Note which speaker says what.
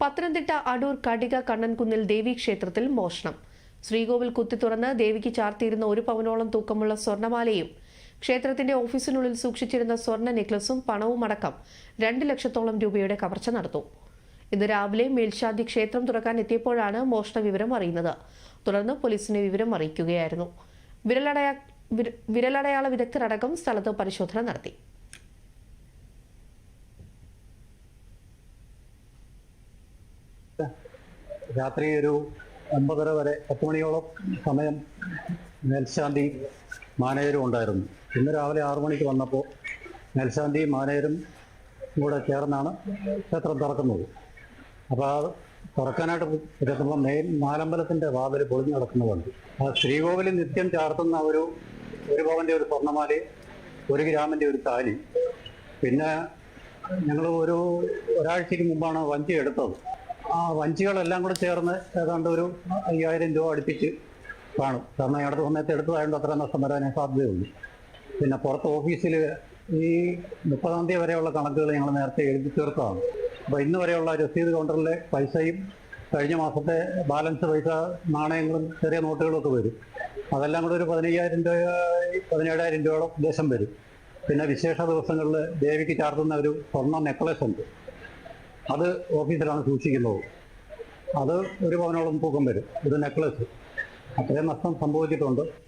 Speaker 1: പത്തനംതിട്ട അടൂർ കടിക കണ്ണൻകുന്നിൽ ദേവി ക്ഷേത്രത്തിൽ മോഷണം. ശ്രീകോവിൽ കുത്തി തുറന്ന് ദേവിക്ക് ചാർത്തിയിരുന്ന ഒരു പവനോളം തൂക്കമുള്ള സ്വർണമാലയും ക്ഷേത്രത്തിന്റെ ഓഫീസിനുള്ളിൽ സൂക്ഷിച്ചിരുന്ന സ്വർണ നെക്ലസും പണവും അടക്കം രണ്ട് ലക്ഷത്തോളം രൂപയുടെ കവർച്ച നടന്നു. ഇന്ന് രാവിലെ മേൽശാന്തി ക്ഷേത്രം തുറക്കാൻ എത്തിയപ്പോഴാണ് മോഷണ വിവരം അറിയുന്നത്. തുടർന്ന് പോലീസിനെ വിവരം അറിയിക്കുകയായിരുന്നു. വിരലടയാ വിര- വിരലടയാള വിദഗ്ധരടക്കം സ്ഥലത്ത് പരിശോധന നടത്തി.
Speaker 2: രാത്രി ഒരു ഒമ്പതര വരെ പത്ത് മണിയോളം സമയം മേൽശാന്തി മാനേജരും ഉണ്ടായിരുന്നു. ഇന്ന് രാവിലെ ആറു മണിക്ക് വന്നപ്പോൾ മേൽശാന്തി മാനേജരും കൂടെ ചേർന്നാണ് ക്ഷേത്രം തുറക്കുന്നത്. അപ്പോൾ ആ തുറക്കാനായിട്ട് എത്തുമ്പോൾ മെയിൻ നാലമ്പലത്തിന്റെ വാതിൽ പൊളിഞ്ഞു കിടക്കുന്നതുണ്ട് ആ ശ്രീകോവിലിൽ നിത്യം ചാർത്തുന്ന ഒരു ഒരു പവന്റെ ഒരു സ്വർണമാലി ഒരു ഗ്രാമിന്റെ ഒരു താലി. പിന്നെ ഞങ്ങൾ ഒരു ഒരാഴ്ചയ്ക്ക് മുമ്പാണ് വഞ്ചി എടുത്തത്. ആ വഞ്ചികളെല്ലാം കൂടെ ചേർന്ന് ഏതാണ്ട് ഒരു അയ്യായിരം രൂപ അടുപ്പിച്ച് കാണും. കാരണം അടുത്ത സമയത്ത് എടുത്തതായതുകൊണ്ട് അത്ര നഷ്ടം വരാനേ സാധ്യതയുള്ളൂ. പിന്നെ പുറത്ത് ഓഫീസിൽ ഈ മുപ്പതാം തീയതി വരെയുള്ള കണക്കുകൾ ഞങ്ങൾ നേരത്തെ എഴുതി തീർത്തതാണ്. അപ്പോൾ ഇന്ന് വരെയുള്ള രസീത് കൗണ്ടറിലെ പൈസയും കഴിഞ്ഞ മാസത്തെ ബാലൻസ് പൈസ നാണയങ്ങളും ചെറിയ നോട്ടുകളും ഒക്കെ വരും. അതെല്ലാം കൂടെ ഒരു പതിനയ്യായിരം രൂപ പതിനേഴായിരം രൂപയോളം ഉദ്ദേശം വരും. പിന്നെ വിശേഷ ദിവസങ്ങളിൽ ദേവിക്ക് ചാർത്തുന്ന ഒരു സ്വർണ നെക്ലസ് ഉണ്ട്. അത് ഓഫീസിലാണ് സൂക്ഷിക്കുന്നത്. അത് ഒരു പവനോളം തൂക്കം വരും. ഒരു നെക്ലസ്. അത്രയും നഷ്ടം സംഭവിച്ചിട്ടുണ്ട്.